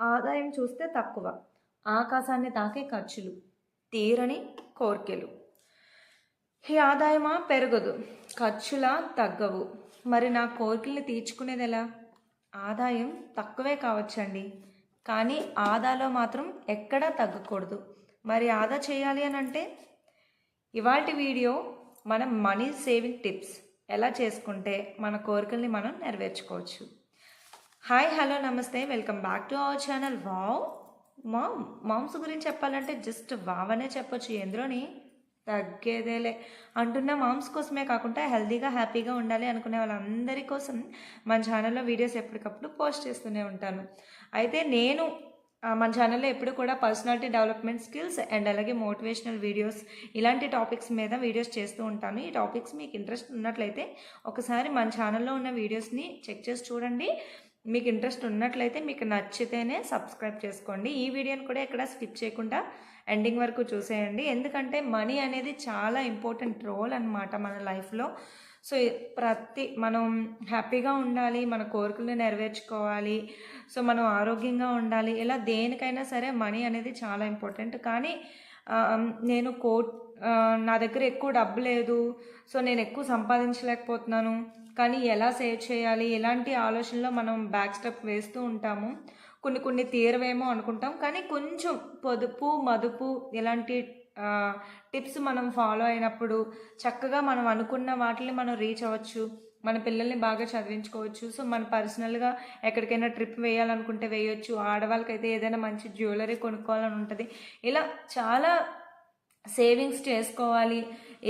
ఆదాయం చూస్తే తక్కువ. ఆకాశాన్ని తాకే ఖర్చులు తీరని కోర్కెలు. ఈ ఆదాయమా? పెరగదు. ఖర్చులా తగ్గవు. మరి నా కోరికల్ని తీర్చుకునేది ఎలా ఆదాయం తక్కువే కావచ్చండి. కానీ ఆదాలో మాత్రం ఎక్కడా తగ్గకూడదు. మరి ఆదా చేయాలి అని అంటే ఇవాటి వీడియో మనం మనీ సేవింగ్ టిప్స్. ఎలా చేసుకుంటే మన కోరికల్ని మనం నెరవేర్చుకోవచ్చు? హాయ్ హలో నమస్తే. Welcome back to our channel wow mom moms గురించి చెప్పాలంటే జస్ట్ వావ్ అనే చెప్పొచ్చు. ఎందులోని? తగ్గేదేలే. అంటున్న మామ్స్ కోసమే కాకుండా హెల్దీగా హ్యాపీగా ఉండాలి అనుకునే వాళ్ళందరి కోసం మన ఛానల్లో వీడియోస్ ఎప్పటికప్పుడు పోస్ట్ చేస్తూనే ఉంటాను. అయితే నేను మన ఛానల్లో ఎప్పుడు కూడా పర్సనాలిటీ డెవలప్మెంట్ స్కిల్స్ అండ్ అలాగే మోటివేషనల్ వీడియోస్ ఇలాంటి టాపిక్స్ మీద వీడియోస్ చేస్తూ ఉంటాను. ఈ టాపిక్స్ మీకు ఇంట్రెస్ట్ ఉన్నట్లయితే ఒకసారి మన ఛానల్లో ఉన్న వీడియోస్ని చెక్ చేసి చూడండి. మీకు ఇంట్రెస్ట్ ఉన్నట్లయితే మీకు నచ్చితేనే సబ్స్క్రైబ్ చేసుకోండి. ఈ వీడియోని కూడా ఇక్కడ స్కిప్ చేయకుండా ఎండింగ్ వరకు చూసేయండి. ఎందుకంటే మనీ అనేది చాలా ఇంపార్టెంట్ రోల్ అనమాట మన లైఫ్లో. సో ప్రతి మనం హ్యాపీగా ఉండాలి మన కోరికలు నెరవేర్చుకోవాలి సో మనం ఆరోగ్యంగా ఉండాలి ఇలా దేనికైనా సరే మనీ అనేది చాలా ఇంపార్టెంట్. కానీ నేను కో నా దగ్గర ఎక్కువ డబ్బు లేదు సో నేను ఎక్కువ సంపాదించలేకపోతున్నాను. కానీ ఎలా సేవ్ చేయాలి? ఇలాంటి ఆలోచనలో మనం బ్యాక్ స్టెప్ వేస్తూ ఉంటాము? కొన్ని కొన్ని తీరవేమో అనుకుంటాం. కానీ కొంచెం పొదుపు మదుపు ఇలాంటి టిప్స్ మనం ఫాలో అయినప్పుడు చక్కగా మనం అనుకున్న వాటిని మనం రీచ్ అవ్వచ్చు. మన పిల్లల్ని బాగా చదివించుకోవచ్చు. సో మన పర్సనల్గా ఎక్కడికైనా ట్రిప్ వేయాలనుకుంటే వేయొచ్చు. ఆడవాళ్ళకైతే ఏదైనా మంచి జ్యువెలరీ కొనుక్కోవాలని ఉంటుంది. ఇలా చాలా సేవింగ్స్ చేసుకోవాలి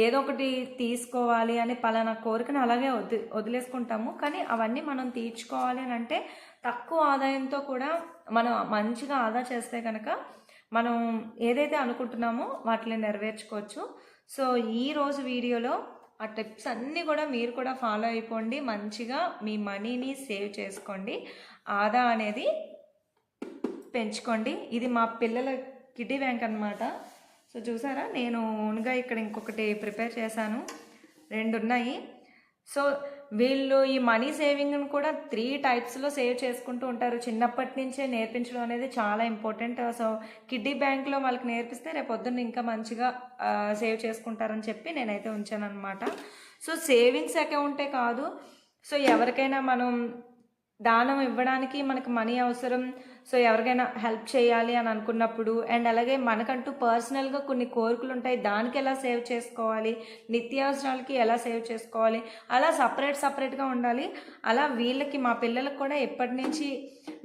ఏదో ఒకటి తీసుకోవాలి అనే పలానా కోరికను అలాగే వది వదిలేసుకుంటాము. కానీ అవన్నీ మనం తీర్చుకోవాలి అని అంటే తక్కువ ఆదాయంతో కూడా మనం మంచిగా ఆదా చేస్తే కనుక మనం ఏదైతే అనుకుంటున్నామో వాటిని నెరవేర్చుకోవచ్చు. సో ఈ రోజు వీడియోలో ఆ టిప్స్ అన్నీ కూడా మీరు కూడా ఫాలో అయిపోండి. మంచిగా మీ మనీని సేవ్ చేసుకోండి. ఆదా అనేది పెంచుకోండి. ఇది మా పిల్లల కిడ్డీ బ్యాంక్ అనమాట సో చూసారా? నేను ఓన్గా ఇక్కడ ఇంకొకటి ప్రిపేర్ చేశాను. రెండు ఉన్నాయి సో వీళ్ళు ఈ మనీ సేవింగ్ను కూడా త్రీ టైప్స్లో సేవ్ చేసుకుంటూ ఉంటారు. చిన్నప్పటి నుంచే నేర్పించడం అనేది చాలా ఇంపార్టెంట్. సో కిడ్డీ బ్యాంక్లో వాళ్ళకి నేర్పిస్తే రేపు పొద్దున్న ఇంకా మంచిగా సేవ్ చేసుకుంటారని చెప్పి నేనైతే ఉంచాను అనమాట సో సేవింగ్స్ అకౌంటే కాదు. సో ఎవరికైనా మనం దానం ఇవ్వడానికి మనకు మనీ అవసరం. సో ఎవరికైనా హెల్ప్ చేయాలి అని అనుకున్నప్పుడు అండ్ అలాగే మనకంటూ పర్సనల్గా కొన్ని కోరికలు ఉంటాయి దానికి ఎలా సేవ్ చేసుకోవాలి? నిత్యావసరాలకి ఎలా సేవ్ చేసుకోవాలి? అలా సపరేట్ సపరేట్గా ఉండాలి. అలా వీళ్ళకి మా పిల్లలకు కూడా ఎప్పటి నుంచి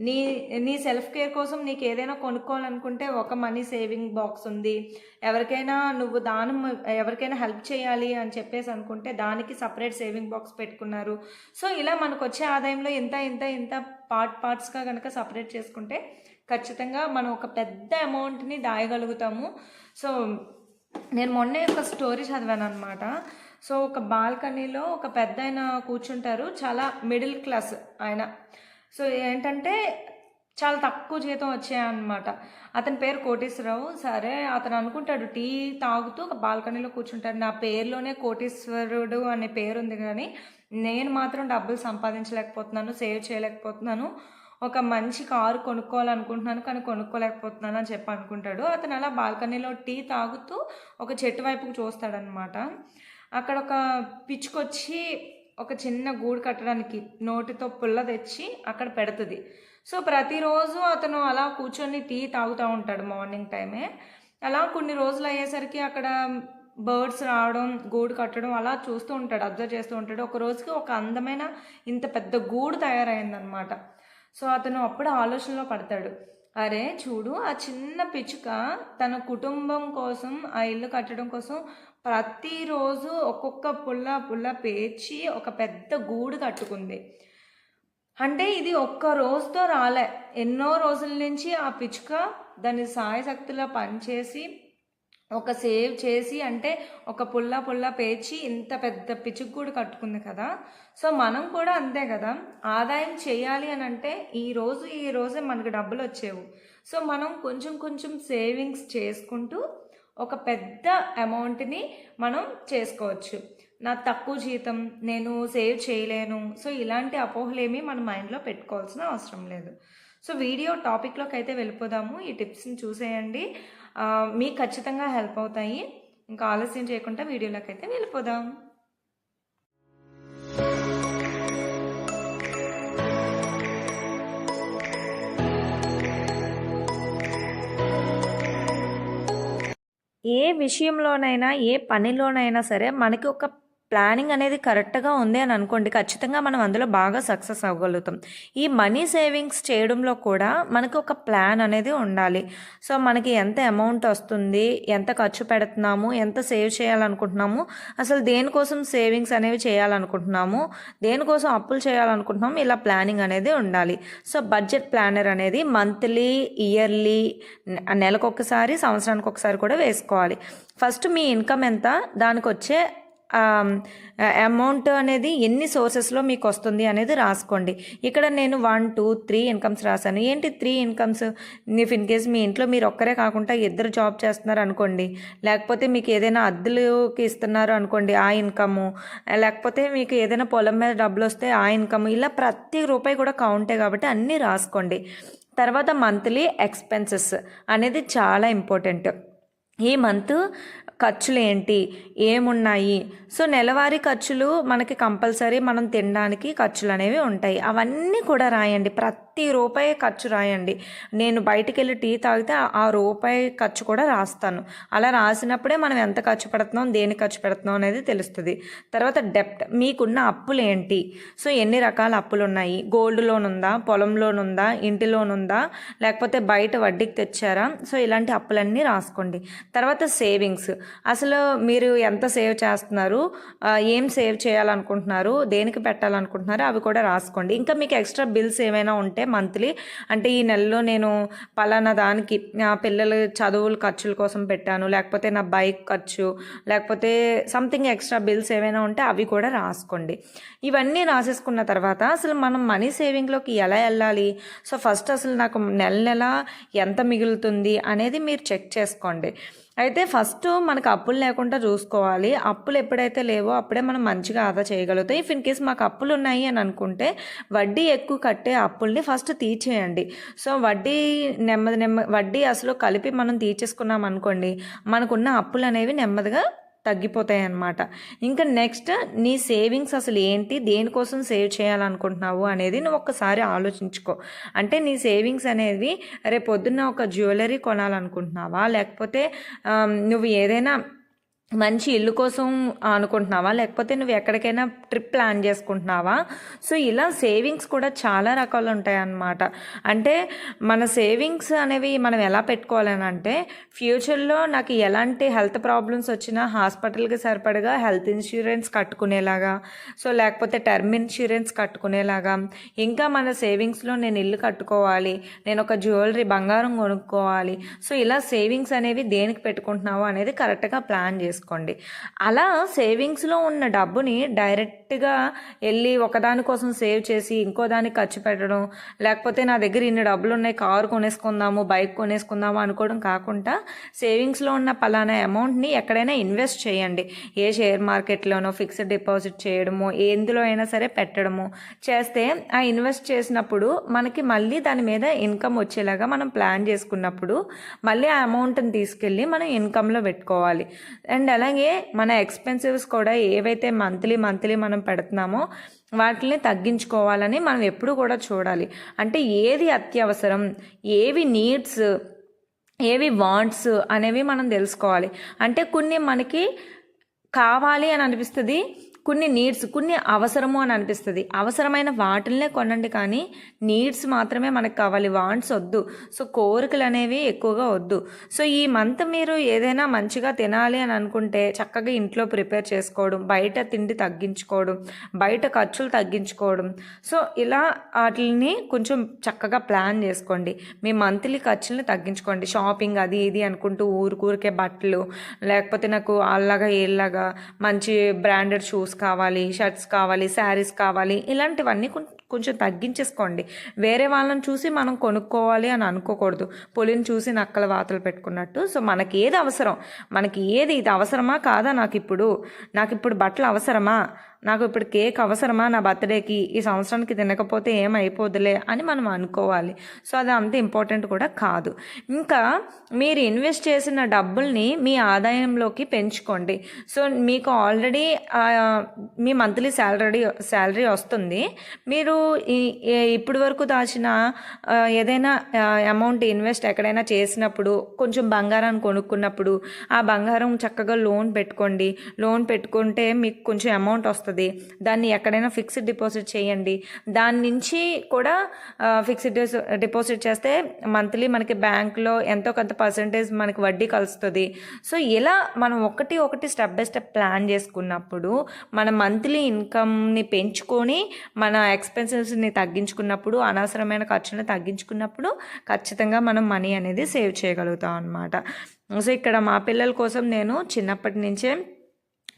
నీ నీ సెల్ఫ్ కేర్ కోసం నీకు ఏదైనా కొనుక్కోవాలనుకుంటే ఒక మనీ సేవింగ్ బాక్స్ ఉంది. ఎవరికైనా నువ్వు దానం ఎవరికైనా హెల్ప్ చేయాలి అని చెప్పేసి అనుకుంటే దానికి సపరేట్ సేవింగ్ బాక్స్ పెట్టుకున్నారు. సో ఇలా మనకు వచ్చే ఆదాయంలో ఇంత ఇంత ఇంత పార్ట్ పార్ట్స్గా కనుక సపరేట్ చేసుకుంటే ఖచ్చితంగా మనం ఒక పెద్ద అమౌంట్ని దాయగలుగుతాము. సో నేను మొన్నే ఒక స్టోరీ చదివాను అనమాట సో ఒక బాల్కనీలో ఒక పెద్ద ఆయన కూర్చుంటారు. చాలా మిడిల్ క్లాస్ ఆయన. సో ఏంటంటే చాలా తక్కువ జీతం వచ్చాయన్నమాట అతని పేరు కోటేశ్వరరావు. సరే అతను అనుకుంటాడు టీ తాగుతూ ఒక బాల్కనీలో కూర్చుంటాడు. నా పేరులోనే కోటేశ్వరుడు అనే పేరు ఉంది కానీ నేను మాత్రం డబ్బులు సంపాదించలేకపోతున్నాను సేవ్ చేయలేకపోతున్నాను. ఒక మంచి కారు కొనుక్కోవాలనుకుంటున్నాను కానీ కొనుక్కోలేకపోతున్నాను అని చెప్పి అనుకుంటాడు. అతను అలా బాల్కనీలో టీ తాగుతూ ఒక చెట్టు వైపుకు చూస్తాడనమాట అక్కడ ఒక పిచ్చుకొచ్చి ఒక చిన్న గూడు కట్టడానికి నోటితో పుల్ల తెచ్చి అక్కడ పెడుతుంది. సో ప్రతిరోజు అతను అలా కూర్చొని టీ తాగుతూ ఉంటాడు మార్నింగ్ టైమే. అలా కొన్ని రోజులు అయ్యేసరికి అక్కడ బర్డ్స్ రావడం గూడు కట్టడం అలా చూస్తూ ఉంటాడు అబ్జర్వ్ చేస్తూ ఉంటాడు. ఒక రోజుకి ఒక అందమైన ఇంత పెద్ద గూడు తయారైందనమాట సో అతను అప్పుడు ఆలోచనలో పడతాడు. అరే చూడు ఆ చిన్న పిచ్చుక తన కుటుంబం కోసం ఆ ఇల్లు కట్టడం కోసం ప్రతిరోజు ఒక్కొక్క పుల్ల పుల్ల పేర్చి ఒక పెద్ద గూడు కట్టుకుంది. అంటే ఇది ఒక్క రోజుతో రాలే. ఎన్నో రోజుల నుంచి ఆ పిచ్చుక దాని సాయశక్తిలో పనిచేసి ఒక సేవ్ చేసి అంటే ఒక పుల్ల పుల్ల పేర్చి ఇంత పెద్ద పిచ్చుగూడు కట్టుకుంది కదా. సో మనం కూడా అంతే కదా. ఆదాయం చేయాలి అని అంటే ఈ రోజు ఈ రోజే మనకు డబ్బులు వచ్చేవు. సో మనం కొంచెం కొంచెం సేవింగ్స్ చేసుకుంటూ ఒక పెద్ద అమౌంట్ని మనం చేసుకోవచ్చు. నా తక్కువ జీతం నేను సేవ్ చేయలేను. సో ఇలాంటి అపోహలేమీ మన మైండ్లో పెట్టుకోవాల్సిన అవసరం లేదు. సో వీడియో టాపిక్లోకి అయితే వెళ్ళిపోదాము. ఈ టిప్స్ని చూసేయండి. మీకు ఖచ్చితంగా హెల్ప్ అవుతాయి. ఇంకా ఆలస్యం చేయకుండా వీడియోలోకి అయితే వెళ్ళిపోదాం. ఏ విషయంలోనైనా ఏ పనిలోనైనా సరే మనకి ఒక ప్లానింగ్ అనేది కరెక్ట్గా ఉంది అని అనుకోండి ఖచ్చితంగా మనం అందులో బాగా సక్సెస్ అవ్వగలుగుతాం. ఈ మనీ సేవింగ్స్ చేయడంలో కూడా మనకు ఒక ప్లాన్ అనేది ఉండాలి. సో మనకి ఎంత అమౌంట్ వస్తుంది ఎంత ఖర్చు పెడుతున్నాము ఎంత సేవ్ చేయాలనుకుంటున్నాము అసలు దేనికోసం సేవింగ్స్ అనేవి చేయాలనుకుంటున్నాము దేనికోసం అప్పులు చేయాలనుకుంటున్నాము ఇలా ప్లానింగ్ అనేది ఉండాలి. సో బడ్జెట్ ప్లానర్ అనేది మంత్లీ ఇయర్లీ నెలకొకసారి సంవత్సరానికి ఒకసారి కూడా వేసుకోవాలి. ఫస్ట్ మీ ఇన్కమ్ ఎంత దానికి వచ్చే అమౌంట్ అనేది ఎన్ని సోర్సెస్లో మీకు వస్తుంది అనేది రాసుకోండి. ఇక్కడ నేను వన్ టూ త్రీ ఇన్కమ్స్ రాశాను. ఏంటి three incomes if in case మీ ఇంట్లో మీరు ఒక్కరే కాకుండా ఇద్దరు జాబ్ చేస్తున్నారు అనుకోండి లేకపోతే మీకు ఏదైనా అద్దెలుకి ఇస్తున్నారు అనుకోండి ఆ ఇన్కము లేకపోతే మీకు ఏదైనా పొలం మీద డబ్బులు వస్తే ఆ ఇన్కమ్ ఇలా ప్రతి రూపాయి కూడా కౌంటే కాబట్టి అన్నీ రాసుకోండి. తర్వాత మంత్లీ ఎక్స్పెన్సెస్ అనేది చాలా ఇంపార్టెంట్ ఈ మంత్ ఖర్చులు ఏంటి ఏమున్నాయి? సో నెలవారీ ఖర్చులు మనకి కంపల్సరీ మనం తినడానికి ఖర్చులు అనేవి ఉంటాయి. అవన్నీ కూడా రాయండి. ప్రతి రూపాయి ఖర్చు రాయండి. నేను బయటికి వెళ్ళి టీ తాగితే ఆ- రూపాయి ఖర్చు కూడా రాస్తాను. అలా రాసినప్పుడే మనం ఎంత ఖర్చు పెడుతున్నాం దేని ఖర్చు పెడుతున్నాం అనేది తెలుస్తుంది. తర్వాత డెప్ట్ మీకున్న అప్పులు ఏంటి సో ఎన్ని రకాల అప్పులు ఉన్నాయి గోల్డ్ లోన్ ఉందా పొలం లోన్ ఉందా ఇంటి లోన్ ఉందా లేకపోతే బయట వడ్డీకి తెచ్చారా? సో ఇలాంటి అప్పులన్నీ రాసుకోండి. తర్వాత సేవింగ్స్. అసలు మీరు ఎంత సేవ్ చేస్తున్నారు? ఏం సేవ్ చేయాలనుకుంటున్నారు? దేనికి పెట్టాలనుకుంటున్నారు? అవి కూడా రాసుకోండి. ఇంకా మీకు ఎక్స్ట్రా బిల్స్ ఏమైనా ఉంటే మంత్లీ అంటే ఈ నెలలో నేను పలానా దానికి నా పిల్లల చదువుల ఖర్చుల కోసం పెట్టాను లేకపోతే నా బైక్ ఖర్చు లేకపోతే సంథింగ్ ఎక్స్ట్రా బిల్స్ ఏమైనా ఉంటే అవి కూడా రాసుకోండి. ఇవన్నీ రాసేసుకున్న తర్వాత అసలు మనం మనీ సేవింగ్లోకి ఎలా వెళ్ళాలి? సో ఫస్ట్ అసలు నాకు నెల నెల ఎంత మిగులుతుంది అనేది మీరు చెక్ చేసుకోండి. అయితే ఫస్ట్ మనకు అప్పులు లేకుండా చూసుకోవాలి. అప్పులు ఎప్పుడైతే లేవో అప్పుడే మనం మంచిగా ఆదా చేయగలుగుతాం. ఇఫ్ ఇన్ కేస్ మాకు అప్పులు ఉన్నాయి అని అనుకుంటే వడ్డీ ఎక్కువ కట్టే అప్పుల్ని ఫస్ట్ తీర్చేయండి. సో వడ్డీ నెమ్మది నెమ్మ వడ్డీ అసలు కలిపి మనం తీర్చేసుకున్నాం అనుకోండి మనకున్న అప్పులు అనేవి నెమ్మదిగా తగ్గిపోతాయి అన్నమాట ఇంకా నెక్స్ట్ నీ సేవింగ్స్ అసలు ఏంటి? దేనికోసం సేవ్ చేయాలనుకుంటున్నావు అనేది నువ్వు ఒక్కసారి ఆలోచించుకో. అంటే నీ సేవింగ్స్ అనేది రేపు పొద్దున్న ఒక జ్యువెలరీ కొనాలనుకుంటున్నావా? లేకపోతే నువ్వు ఏదైనా మంచి ఇల్లు కోసం అనుకుంటున్నావా? లేకపోతే నువ్వు ఎక్కడికైనా ట్రిప్ ప్లాన్ చేసుకుంటున్నావా? సో ఇలా సేవింగ్స్ కూడా చాలా రకాలు ఉంటాయన్నమాట అంటే మన సేవింగ్స్ అనేవి మనం ఎలా పెట్టుకోవాలని అంటే ఫ్యూచర్లో నాకు ఎలాంటి హెల్త్ ప్రాబ్లమ్స్ వచ్చినా హాస్పిటల్కి సరిపడగా హెల్త్ ఇన్సూరెన్స్ కట్టుకునేలాగా సో లేకపోతే టర్మ్ ఇన్సూరెన్స్ కట్టుకునేలాగా ఇంకా మన సేవింగ్స్లో నేను ఇల్లు కట్టుకోవాలి నేను ఒక జ్యువెలరీ బంగారం కొనుక్కోవాలి సో ఇలా సేవింగ్స్ అనేవి దేనికి పెట్టుకుంటున్నావు అనేది కరెక్ట్గా ప్లాన్ చేసుకోండి అలా సేవింగ్స్లో ఉన్న డబ్బుని డైరెక్ట్గా వెళ్ళి ఒకదాని కోసం సేవ్ చేసి ఇంకో దానికి ఖర్చు పెట్టడం లేకపోతే నా దగ్గర ఇన్ని డబ్బులు ఉన్నాయి కారు కొనేసుకుందాము బైక్ కొనేసుకుందాము అనుకోవడం కాకుండా సేవింగ్స్లో ఉన్న పలానా అమౌంట్ని ఎక్కడైనా ఇన్వెస్ట్ చేయండి. ఏ షేర్ మార్కెట్లోనో ఫిక్స్డ్ డిపాజిట్ చేయడము ఎందులో అయినా సరే పెట్టడము చేస్తే ఆ ఇన్వెస్ట్ చేసినప్పుడు మనకి మళ్ళీ దాని మీద ఇన్కమ్ వచ్చేలాగా మనం ప్లాన్ చేసుకున్నప్పుడు మళ్ళీ ఆ అమౌంట్ని తీసుకెళ్ళి మనం ఇన్కంలో పెట్టుకోవాలి. అండ్ అలాగే మన ఎక్స్పెన్సివ్స్ కూడా ఏవైతే మంత్లీ మంత్లీ మనం పెడుతున్నామో వాటిని తగ్గించుకోవాలని మనం ఎప్పుడు కూడా చూడాలి. అంటే ఏది అత్యవసరం ఏవి నీడ్స్ ఏవి వాంట్స్ అనేవి మనం తెలుసుకోవాలి. అంటే కొన్ని మనకి కావాలి అని అనిపిస్తుంది కొన్ని నీడ్స్ కొన్ని అవసరము అని అనిపిస్తుంది. అవసరమైన వాటిల్నే కొనండి కానీ నీడ్స్ మాత్రమే మనకు కావాలి. వాంట్స్ వద్దు. సో కోరికలు అనేవి ఎక్కువగా వద్దు. సో ఈ మంత్ మీరు ఏదైనా మంచిగా తినాలి అని అనుకుంటే చక్కగా ఇంట్లో ప్రిపేర్ చేసుకోవడం బయట తిండి తగ్గించుకోవడం బయట ఖర్చులు తగ్గించుకోవడం. సో ఇలా వాటిని కొంచెం చక్కగా ప్లాన్ చేసుకోండి. మీ మంత్లీ ఖర్చుల్ని తగ్గించుకోండి. షాపింగ్ అది ఇది అనుకుంటూ ఊరికూరికే బట్టలు లేకపోతే నాకు అలాగా ఏలాగా మంచి బ్రాండెడ్ షూస్ కావాలి షర్ట్స్ కావాలి శారీస్ కావాలి ఇలాంటివన్నీ కొంచెం తగ్గించేసుకోండి. వేరే వాళ్ళని చూసి మనం కొనుక్కోవాలి అని అనుకోకూడదు. పులిని చూసి నక్కల వాతలు పెట్టుకున్నట్టు. సో మనకి ఏది అవసరం? మనకి ఏది ఇది అవసరమా కాదా నాకు ఇప్పుడు నాకు ఇప్పుడు బట్టలు అవసరమా? నాకు ఇప్పుడు కేక్ అవసరమా? నా బర్త్డేకి ఈ సంవత్సరానికి తినకపోతే ఏమైపోదులే అని మనం అనుకోవాలి. సో అది అంత ఇంపార్టెంట్ కూడా కాదు. ఇంకా మీరు ఇన్వెస్ట్ చేసిన డబ్బుల్ని మీ ఆదాయంలోకి పెంచుకోండి. సో మీకు ఆల్రెడీ మీ మంత్లీ శాలరీ శాలరీ వస్తుంది. మీరు ఈ ఇప్పటి వరకు దాచిన ఏదైనా అమౌంట్ ఇన్వెస్ట్ ఎక్కడైనా చేసినప్పుడు కొంచెం బంగారాన్ని కొనుక్కున్నప్పుడు ఆ బంగారం చక్కగా లోన్ పెట్టుకోండి. లోన్ పెట్టుకుంటే మీకు కొంచెం అమౌంట్ వస్తుంది. దాన్ని ఎక్కడైనా ఫిక్స్డ్ డిపాజిట్ చేయండి. దాని నుంచి కూడా ఫిక్స్డ్ డిపాజిట్ చేస్తే మంత్లీ మనకి బ్యాంక్లో ఎంతో కొంత పర్సంటేజ్ మనకి వడ్డీ కలుస్తుంది. సో ఇలా మనం ఒకటి ఒకటి స్టెప్ బై స్టెప్ ప్లాన్ చేసుకున్నప్పుడు మన మంత్లీ ఇన్కమ్ని పెంచుకొని మన ఎక్స్పెన్సెస్ని తగ్గించుకున్నప్పుడు అనవసరమైన ఖర్చుని తగ్గించుకున్నప్పుడు ఖచ్చితంగా మనం మనీ అనేది సేవ్ చేయగలుగుతాం అనమాట సో ఇక్కడ మా పిల్లల కోసం నేను చిన్నప్పటి నుంచే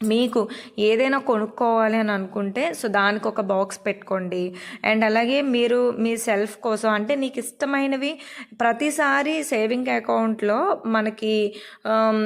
మీకు ఏదైనా కొనుక్కోవాలి అని అనుకుంటే సో దానికి ఒక బాక్స్ పెట్టుకోండి. అండ్ అలాగే మీరు మీ సెల్ఫ్ కోసం అంటే నీకు ఇష్టమైనవి ప్రతిసారి సేవింగ్ అకౌంట్లో మనకి um,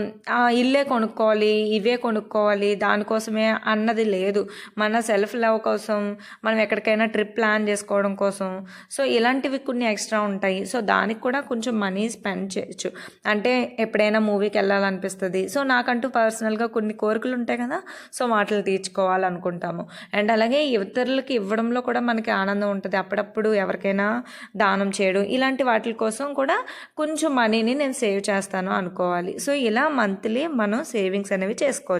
ఇల్లే కొనుక్కోవాలి ఇవే కొనుక్కోవాలి దానికోసమే అన్నది లేదు. మన సెల్ఫ్ లవ్ కోసం మనం ఎక్కడికైనా ట్రిప్ ప్లాన్ చేసుకోవడం కోసం. సో ఇలాంటివి కొన్ని ఎక్స్ట్రా ఉంటాయి. సో దానికి కూడా కొంచెం మనీ స్పెండ్ చేయొచ్చు. అంటే ఎప్పుడైనా మూవీకి వెళ్ళాలనిపిస్తుంది. సో నాకంటూ పర్సనల్గా కొన్ని కోరికలు ఉంటాయి ఉంటాయి కదా? సో వాటిని తీర్చుకోవాలనుకుంటాము. అండ్ అలాగే ఇతరులకి ఇవ్వడంలో కూడా మనకి ఆనందం ఉంటుంది. అప్పుడప్పుడు ఎవరికైనా దానం చేయడం ఇలాంటి వాటి కోసం కూడా కొంచెం మనీని నేను సేవ్ చేస్తాను అనుకోవాలి. సో ఇలా మంత్లీ మనం సేవింగ్స్ అనేవి చేసుకోవచ్చు.